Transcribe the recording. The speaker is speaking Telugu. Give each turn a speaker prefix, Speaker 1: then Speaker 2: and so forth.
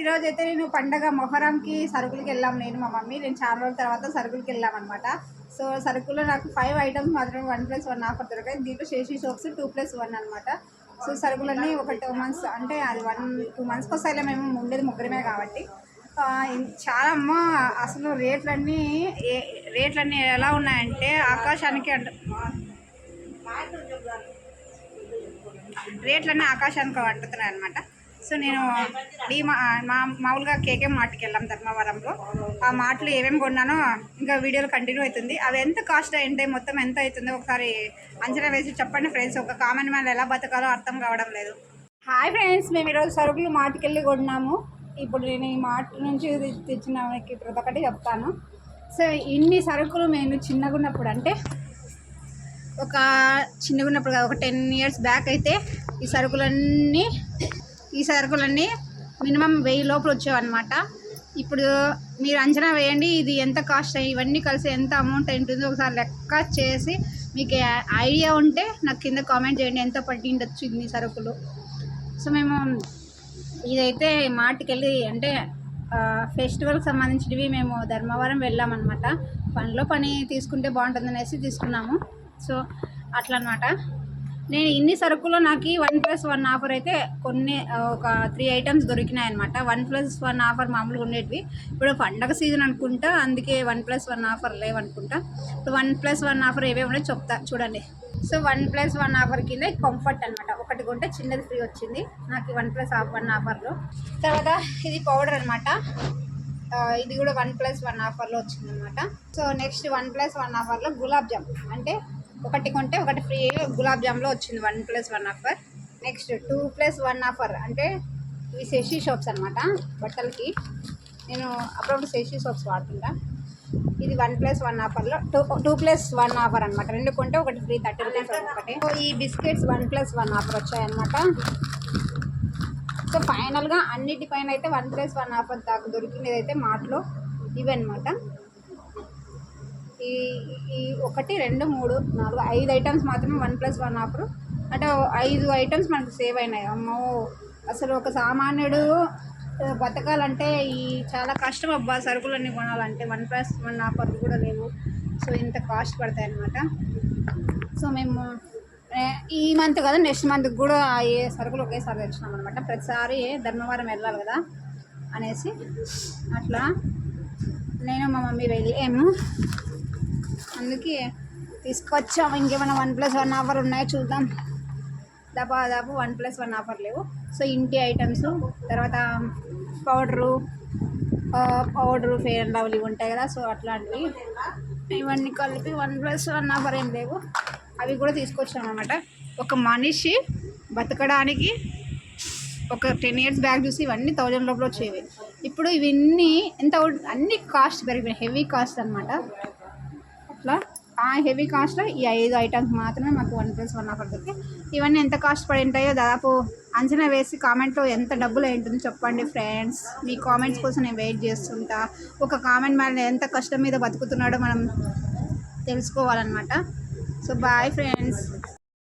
Speaker 1: ఈరోజు అయితే నేను పండగ మొహరంకి సరుకులకి వెళ్ళాం. నేను మా మమ్మీ నేను చాలా రోజుల తర్వాత సరుకులకి వెళ్ళాం అనమాట సో సరుకుల్లో నాకు ఫైవ్ ఐటమ్స్ మాత్రం వన్ ప్లస్ వన్ ఆఫర్ దొరికాయి. దీంట్లో Sesh soaps two plus one అనమాట సో సరుకులన్నీ ఒక టూ మంత్స్ అంటే అది వన్ టూ మంత్స్కి వస్తాయిలే మేము ఉండేది ముగ్గురమే కాబట్టి. చాలా అమ్మ అసలు రేట్లన్నీ ఏ రేట్లన్నీ ఎలా ఉన్నాయంటే ఆకాశానికి అంట రేట్లన్నీ ఆకాశానికి అంటుతున్నాయి అనమాట సో నేను డీ మా మా మామూలుగా కేకే మార్ట్కి వెళ్ళాం ధర్మవరంలో. ఆ మార్ట్లు ఏమేమి కొన్నానో ఇంకా వీడియోలు కంటిన్యూ అవుతుంది. అవి ఎంత కాస్ట్ అయింటే మొత్తం ఎంత అవుతుందో ఒకసారి అంచనా వేసి చెప్పండి ఫ్రెండ్స్. ఒక కామన్ మ్యాన్ ఎలా బతకాలో అర్థం కావడం లేదు. హాయ్ ఫ్రెండ్స్ మేము ఈరోజు సరుకులు మార్ట్కి వెళ్ళి కొన్నాము. ఇప్పుడు నేను ఈ మార్ట్ నుంచి తెచ్చిన మీకు ప్రతి ఒక్కటి చెప్తాను. సో ఇన్ని సరుకులు నేను చిన్నగా ఉన్నప్పుడు అంటే ఒక చిన్నగా ఉన్నప్పుడు కాదు ఒక టెన్ ఇయర్స్ బ్యాక్ అయితే ఈ సరుకులన్నీ ఈ సరుకులన్నీ మినిమం వెయ్యి లోపల వచ్చేవన్నమాట. ఇప్పుడు మీరు అంచనా వేయండి ఇది ఎంత కాస్ట్ అయ్యి ఇవన్నీ కలిసి ఎంత అమౌంట్ ఉంటుందో ఒకసారి లెక్క చేసి మీకు ఐడియా ఉంటే నాకు కింద కామెంట్ చేయండి ఎంత పట్టి ఇన్ని సరుకులు. సో మేము ఇదైతే మార్ట్కి వెళ్ళి అంటే ఫెస్టివల్కి సంబంధించినవి మేము ధర్మవరం వెళ్ళామన్నమాట. పనిలో పని తీసుకుంటే బాగుంటుంది అనేసి తీసుకున్నాము. సో అట్లా అనమాట నేను ఇన్ని సరుకుల్లో నాకు వన్ ప్లస్ వన్ ఆఫర్ అయితే కొన్ని ఒక త్రీ ఐటమ్స్ దొరికినాయి అనమాట వన్ ప్లస్ వన్ ఆఫర్ మామూలుగా ఉండేటివి. ఇప్పుడు పండగ సీజన్ అనుకుంటా అందుకే వన్ ప్లస్ వన్ ఆఫర్ లేవనుకుంటా. ఇప్పుడు వన్ ప్లస్ వన్ ఆఫర్ ఏవేమి ఉన్నాయో చెప్తా చూడండి. So one plus one offer కింద కంఫర్ట్ అనమాట ఒకటి కొంటే చిన్నది ఫ్రీ వచ్చింది. నాకు వన్ ప్లస్ వన్ ఆఫర్లో. తర్వాత ఇది పౌడర్ అనమాట ఇది కూడా వన్ ప్లస్ వన్ ఆఫర్లో వచ్చింది అనమాట so next one plus one ఆఫర్లో గులాబ్ జామ్. అంటే ఒకటి కొంటే ఒకటి ఫ్రీ గులాబ్ జామ్లో వచ్చింది one plus one offer. Next two plus one offer అంటే ఇవి శశి షాప్స్ అనమాట బట్టలకి. నేను అప్పుడప్పుడు శశి షాప్స్ వాడుతుంటా. ఇది వన్ ప్లస్ వన్ ఆఫర్లో two two plus one offer అనమాట రెండు కొంటే ఒకటి ఫ్రీ థర్టీ రూపీస్ ఒకటి సో ఈ biscuits one plus one offer వచ్చాయన్నమాట. సో ఫైనల్గా అన్నిటిపైన అయితే వన్ ప్లస్ వన్ ఆఫర్ దాకా దొరికినది అయితే మార్ట్లో ఇవి అనమాట ఈ ఈ ఒకటి రెండు మూడు నాలుగు ఐదు ఐటమ్స్ మాత్రమే వన్ ప్లస్ వన్ ఆఫర్ అంటే ఐదు ఐటమ్స్ మనకు సేవ్ అయినాయి. అమ్మో! అసలు ఒక సామాన్యుడు బతకాలంటే ఈ చాలా కష్టం అబ్బా సరుకులన్నీ కొనాలంటే. వన్ ప్లస్ వన్ ఆఫర్లు కూడా లేవు. సో ఇంత కాస్ట్ పడతాయి అన్నమాట. సో మేము ఈ మంత్ కదా నెక్స్ట్ మంత్ కూడా ఏ సరుకులు ఒకేసారి తెచ్చినాం అనమాట ప్రతిసారి ధర్మవరం వెళ్ళాలి కదా అనేసి. అట్లా. నేను మా మమ్మీ వెళ్ళాము. అందుకే తీసుకొచ్చాము ఇంకేమైనా వన్ ప్లస్ వన్ ఆఫర్ ఉన్నాయో చూద్దాం. దాపా వన్ ప్లస్ వన్ ఆఫర్ లేవు. సో ఇంటి ఐటమ్స్ తర్వాత powder powder fair and lovely ఉంటాయి కదా. సో అట్లాంటివి ఇవన్నీ కలిపి వన్ ప్లస్ వన్ ఆఫర్ ఏం లేవు. అవి కూడా తీసుకొచ్చాం అనమాట ఒక మనిషి బతకడానికి ఒక టెన్ ఇయర్స్ బ్యాక్ చూసి ఇవన్నీ థౌజండ్ లోపల వచ్చేవి. ఇప్పుడు ఇవన్నీ ఎంత అన్ని కాస్ట్ పెరిగిపోయినాయి. హెవీ కాస్ట్ అనమాట అట్లా. ఆ హెవీ కాస్ట్లో ఈ ఐదు ఐటమ్స్ మాత్రమే మాకు వన్ ప్లస్ వన్ ఆఫర్ దొరికి ఇవన్నీ ఎంత కాస్ట్ పడి ఉంటాయో దాదాపు అంచనా వేసి కామెంట్లో ఎంత డబ్బులు ఏంటుందో చెప్పండి ఫ్రెండ్స్ మీ కామెంట్స్ కోసం నేను వెయిట్ చేస్తుంటా. ఒక కామెంట్ మన ఎంత కష్టం మీద బతుకుతున్నాడో మనం తెలుసుకోవాలన్నమాట. So bye friends